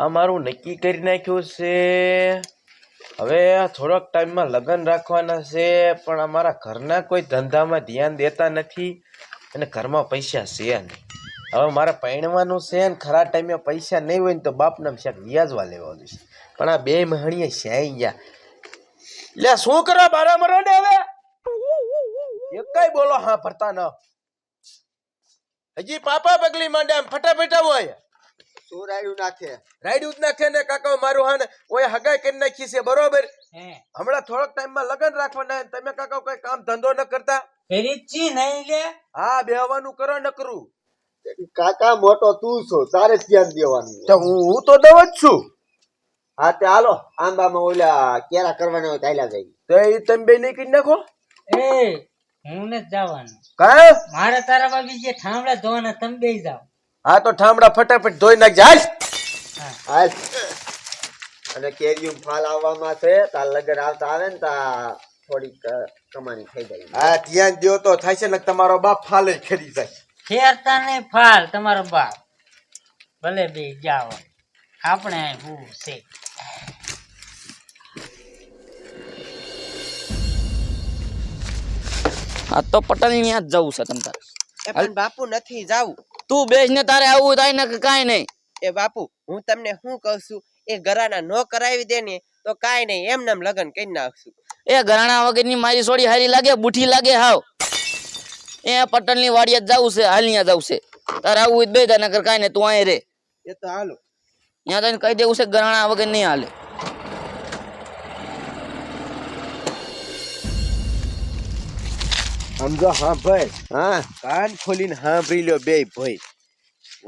આ મારું નક્કી કરી નાખ્યું છે. હવે થોડોક ટાઈમમાં લગ્ન રાખવાના છે, પણ અમારા ઘરના કોઈ ધંધામાં ધ્યાન દેતા નથી અને ઘરમાં પૈસા છે નહીં. હવે મારે પૈણવાનું છે ને ખરા ટાઈમે પૈસા નહીં હોય ને તો બાપના શાક વ્યાજવા લેવાનું છે. પણ આ બે મહણીએ શ્યાઈ ગયા. લે, શું કરો બારા મરો ને હવે? એકાઈ બોલો, હા, ભરતા ન. હજી પાપા પગલી માંડે આમ ફટાફટા અહીંયા. શું રાયડું નાખે. રાયડું જ નાખે ને કાકા મારું હાને ઓય હગાઈ કરી નાખી છે બરોબર? હમણાં થોડોક ટાઈમમાં લગન રાખવાના તમે કાકા કોઈ કામ ધંધો ન કરતા? કરી નહીં લે. હા બેહવાનું કરો ન કરું કાકા મોટો તું છો તારે જ ધ્યાન દેવાનું તો હું હું તો દવ જ છું. હા તે હાલો આંબામાં ઓલા કેરા કરવાના હોય ચાલ્યા જાય. તો એ તમે બે નહીં કરી નાખો. એ હું ને જવાનું. કા? મારે તારા બાબી જે ઠામડા ધોવાના તમે બે જાઓ. હા તો ઠામડા ફટાફટ ધોઈ નાખજે હાલ હા. હાલ અને કેરીયું ફાલ આવવામાં છે તાર લગન આવતા આવે ને તા થોડીક કમાણી થઈ જાય. હા ધ્યાન દ્યો તો થાય છે ને તમારો બાપ ફાલે ખરી જાય. ફેરતા નહીં ફાલ તમારો બાપ. ભલે બે જાઓ. આપણે હું છે? આ તો પટેલ ત્યાં જ જવું છે તમ તારે. એ પણ બાપુ નથી જાવું તું બેસ ને તારે આવું થાય ને કાઈ કાંઈ નહીં. એ બાપુ હું તમને શું કહું છું? એ ઘરાના નો કરાવી દે ને તો કાઈ નહીં એમ નામ લગન કરી નાખશું. એ ઘરાણા વગરની મારી સોડી હારી લાગે બુઠી લાગે હાવ. એ પટેલની વાડીએ જ જવું છે હાલિયા જવું છે. તારે આવું બે તારે નકર કાંઈ નહીં તું અહીં રે. એ તો હાલો. ત્યાં તને કહી દેવું છે ગરાણા ઘરાણા વગર નહીં હાલે. સમજો? હા ભાઈ. હા. કાન ખોલીને સાંભળી લ્યો બે ભાઈ.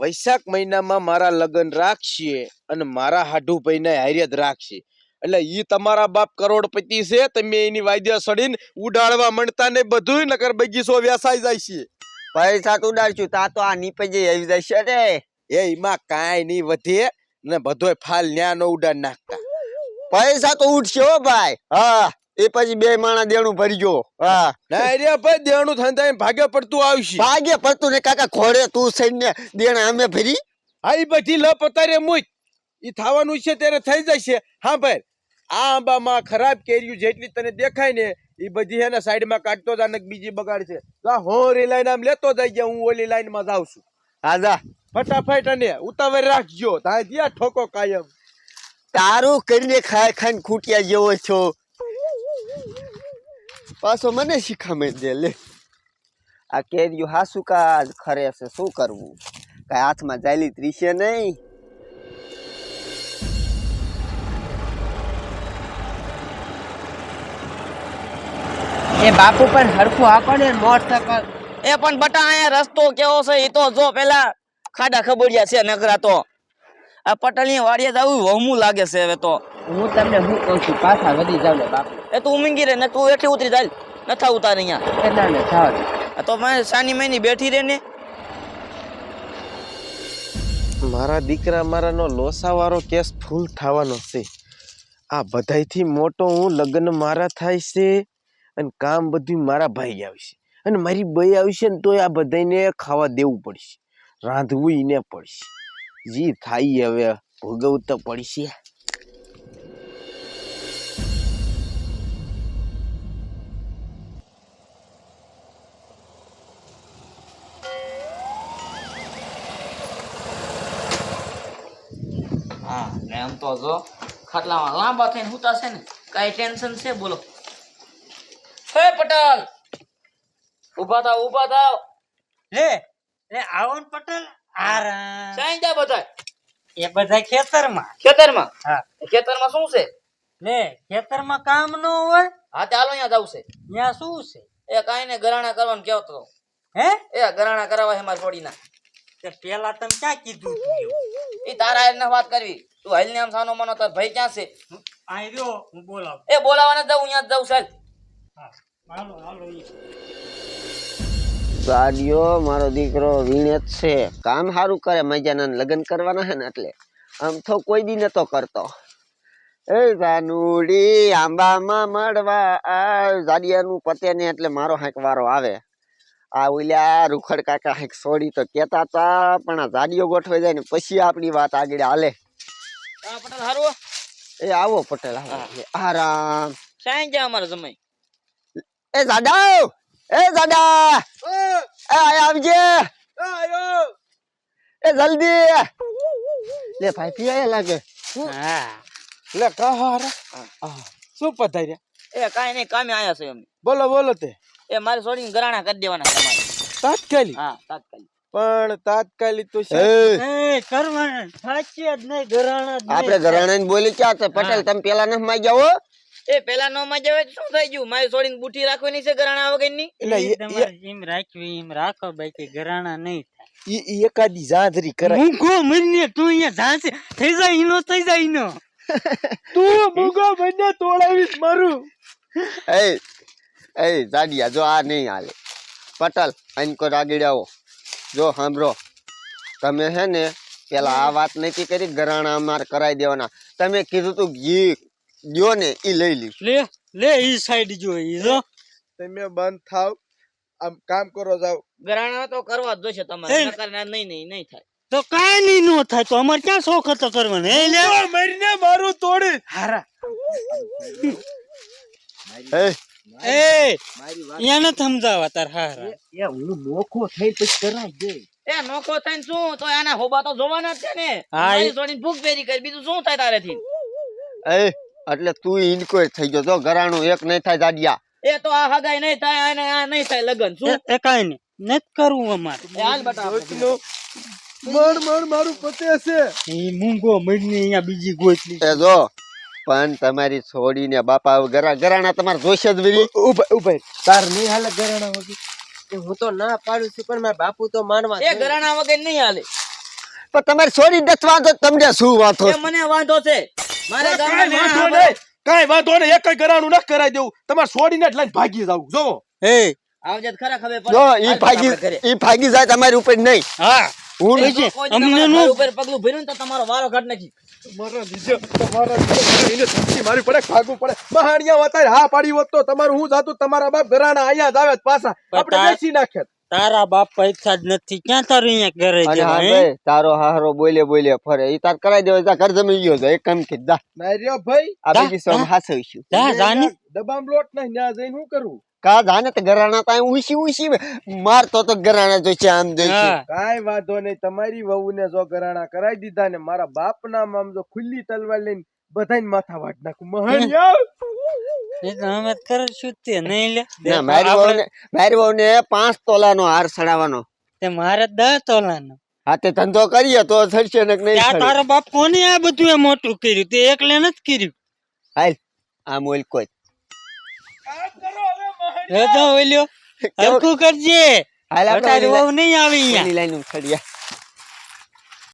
વૈશાખ મહિનામાં મારા લગ્ન રાખશે અને મારા હાઢુ ભાઈને હાર્યત રાખશે. એટલે ઈ તમારા બાપ કરોડપતિ છે તમે એની વાદ્ય સડીને ઉડાડવા માંડતા ને બધું નકર બગીચો વ્યાસાઈ જાય છે પૈસા તો ઉડાડશું તા તો આ નીપજે આવી જશે રે એ એમાં કાંઈ નહીં વધે ને બધોય ફાલ ન્યા નો ઉડાડ નાખતા. પૈસા તો ઉઠશે હો ભાઈ. હા. એ પછી બે માણા દેણું ભરજો હા. ના રે ભાઈ દેણું થાય થઈને ભાગે પડતું આવશે. ભાગે પડતું ને કાકા ખોડે તું સૈન્ય દેણ અમે ભરી. હા બધી લપ અતારે મુજ એ થવાનું છે ત્યારે થઈ જશે. હા ભાઈ. આ આંબામાં ખરાબ કેરીયું જેટલી તને દેખાય ને એ બધી હે ને સાઈડમાં કાઢતો જા ને બીજી બગાડશે જા હું હોરી લાઈન આમ લેતો જઈ ગયા હું ઓલી લાઈનમાં જાઉં છું. હા જા. ફટાફટ અને ઉતાવળ રાખજો. તાય દિયા ઠોકો કાયમ. તારું કરીને ખાય ખાઈને ખૂટ્યા જેવો છો. પાછો મને શીખામણ દે લે. આ કેરીઓ હાસુ કાજ ખરે છે શું કરવું? કઈ હાથમાં જાયલી ત્રીસે નહીં. એ બાપુ પણ હરખું આપો ને સકલ એ પણ બટા અહીંયા રસ્તો કેવો છે એ તો જો પેલા ખાડા ખબડિયા છે નકરા તો. આ પટલી ની વાડીએ જવું વહમું લાગે છે હવે તો. હું તમને શું કહું છું પાછા વધી જાવ ને બાપુ. એ તું મીંગી રે ને તું એઠી ઉતરી જાય નથા ઉતાર અહીંયા. ના ને થાવ આ તો મેં સાની મહિની બેઠી રે ને. મારા દીકરા મારાનો લોસાવાળો કેસ ફૂલ થવાનો છે. આ બધાયથી મોટો હું લગ્ન મારા થાય છે અને કામ બધું મારા ભાઈ આવશે અને મારી બઈ આવશે ને તોય આ બધાને ખાવા દેવું પડશે. રાંધવું એને પડશે. જી થાય હવે ભોગવતો તો પડશે. આમ તો જો ખાટલામાં લાંબા થઈને હુતા છે ને કાંઈ ટેન્શન છે? બોલો. હે પટેલ! ઊભા થાવ ઊભા થાવ. લે લે આવો ને પટેલ. આરામ. સાઈ જા બધા એ બધા ખેતરમાં. ખેતરમાં? હા. ખેતરમાં શું છે? લે ખેતરમાં કામ ન હોય હા તે હાલો અહીંયા જાવ છે ત્યાં શું છે? એ કાંઈ ને ગરાણા કરવાનું કહેતો હતો હે? એ ગરાણા કરાવવા છે મારી છોડીના. તે પેલા તમે ક્યાં કીધું એ તારા એને વાત કરવી. તું હલ ને આમ સાનો મનો તો ભાઈ ક્યાં છે? આઈ રહ્યો હું બોલાવ. એ બોલાવાને દઉં અહીંયા દઉં ચાલ. હા હાલો હાલો ઈ. ગાડીઓ મારો દીકરો વીણે જ છે. કામ સારું કરે મજાના લગ્ન કરવાના છે ને એટલે. આમ તો કોઈ દી નતો કરતો. એ જાનુડી આંબામાં મળવા આ જાડિયાનું પતે ને એટલે મારો હાંક વારો આવે. આ ઓલ્યા રૂખડ કાકા સોડી તો કેતા તા પણ આ જાડીઓ ગોઠવાઈ જાય ને પછી આપણી વાત આગળ હાલે. પટેલ હારું એ આવો પટેલ આરામ. સાંજ ગયા અમારે સમય એ દાદા એ દાદા એ! આવજે! એ જલ્દી! લે ભાઈ પી લાગે? હા? લે કહો હારા. શું પધાર્યા એ કાંઈ નહીં કામે આયા છે એમ. બોલો બોલો તે. એ મારે છોડીને ગરાણા કરી દેવાના તમારે. તાત્કાલિક? હા તાત્કાલિક. પણ તાત્કાલિક તો આપણે ઘરાણા ને બોલી ક્યાં છે? પટેલ તમે પેલા ન માં જાઓ એ પેલા નો મજા જાવ શું થઈ ગયું? મારી છોડીને બુઠી રાખવાની છે ઘરાણા વગરની એટલે એ- તમારે એમ રાખવી એમ રાખો બાકી ઘરાણા નહીં થાય. ઈ એકાદી જાંજરી થાય હું કો મરીને તું અહીંયા ઝાંસે. થઈ જાય ઈનો થઈ જાય ઈનો. તું ભૂગો મને તોડાવીશ મારું. એ એ જાડિયા જો આ નહીં હાલે. પટેલ અહીં કોઈ આવો. જો સાંભળો. તમે હે ને પેલા આ વાત નથી કરી ગરાણા અમારે કરાવી દેવાના. તમે કીધું તું ઘી દ્યો ને એ લઈ લઈશ. લે લે ઈ સાઈડ જો ઈ જો. તમે બંધ થાવ. આમ કામ કરો જાવ ગરાણા તો કરવા જ જોશે તમારે નકર ના નહીં નહીં નહીં થાય. તો કાંઈ નહીં નો થાય તો અમારે ક્યાં શોખ હતો કરવાનો? એ લે. મરીને મારું તોડી. હારા. એ એ એને સમજાવા તાર હારા. એ હું નોખો થઈ પછી કરાઈ દે એ નોખો થઈને શું? તો એના હોબા તો જોવાના જ છે ને. મારી એ- ભૂખ પેરી કરી બીજું શું થાય તારેથી? એ એટલે તું ઇનકો થઈ ગયો. જો ગરાણું એક નહીં થાય જાડિયા એ તો આ હગાઈ નહીં થાય અને આ નહીં થાય લગન શું? એ- કાંઈ નહીં. નથી કરવું અમારે. મળ હાલ બટા મણ મણ મારું પતે છે. એ મૂંગો મરીને અહીંયા બીજી ગોતલી એ જો પણ તમારી છોડીને બાપા ગરા ગરાણા તમારે જોશે જ બીજી ઊભા ઊભા તાર નહીં હાલે ગરાણા વગર? હું તો ના પાડું છું પણ મારા બાપુ તો માનવા એ ગરાણા વગર નહીં હાલે. પણ તમારી છોડી નથી વાંધો? તમને શું વાંધો મને વાંધો છે. મારે ગામમાં વાંધો નહીં. કાંઈ વાંધો નહીં. એક ગરાણું ન કરાઈ દેવું. તમારે છોડીને જ લઈને ભાગી જાવ. જો હે? આવજે ખરા ખબર જો ઈ ભાગી ઈ ભાગી જાય તમારી ઉપર નહીં. હા. હું નહીં અમને નો ઉપર પગલું ભર્યું તો તમારો વારો ઘટ નથી તમારા લીધે તમારા લીધે ધમકી મારવી પડે ભાગવું પડે. મહાણિયા અત્યારે હા પાડી હોત તો તમારું હું જાતું? તમારા બાપ ઘરાણા અહીંયા જ આવે પાછા. પણ આપણે તાર- બેસી નાખે. તારા બાપ પૈસા જ નથી. ક્યાં તારું અહીંયા ઘરે હા હે? હારો બોલે બોલે ફરે. ઈ તાર કરાઈ દેવો જા ઘર જમી ગયો છે. એક કામ કે દા ના ભાઈ. આ બીજી સોમ હાસવીશું. જા જાની. દબામ લોટ નહીં ત્યાં જઈને શું કરવું કા જાને તો ગરાણા તા ઉસી ઉસી મારતો તો ગરાણા જોઈશે આમ જોઈશે કાંઈ વાંધો નહીં. તમારી વહુને જો ગરાણા કરાવી દીધા ને મારા બાપના મામ જો ખુલ્લી તલવાર લઈને બધાને માથા વાટ નાખું. મહાણિયા એ તો અમે જ તે નહીં લે. ના મારી વહુને મારી વહુને પાંચ તોલાનો હાર સડાવવાનો. તે મારે દસ તોલાનો. હા તે ધંધો કરીએ તો થશે ને કે નહીં ત્યાં તારો બાપ કોને આ બધું એ મોટું કર્યું? તે એકલે નથી કર્યું? હાલ આ મોલ કોઈ એ તો ઓલ્યો? હરખું કરજે. હાલ આપણે નહીં આવી અહીંયા. લાઈન ઉખડ્યા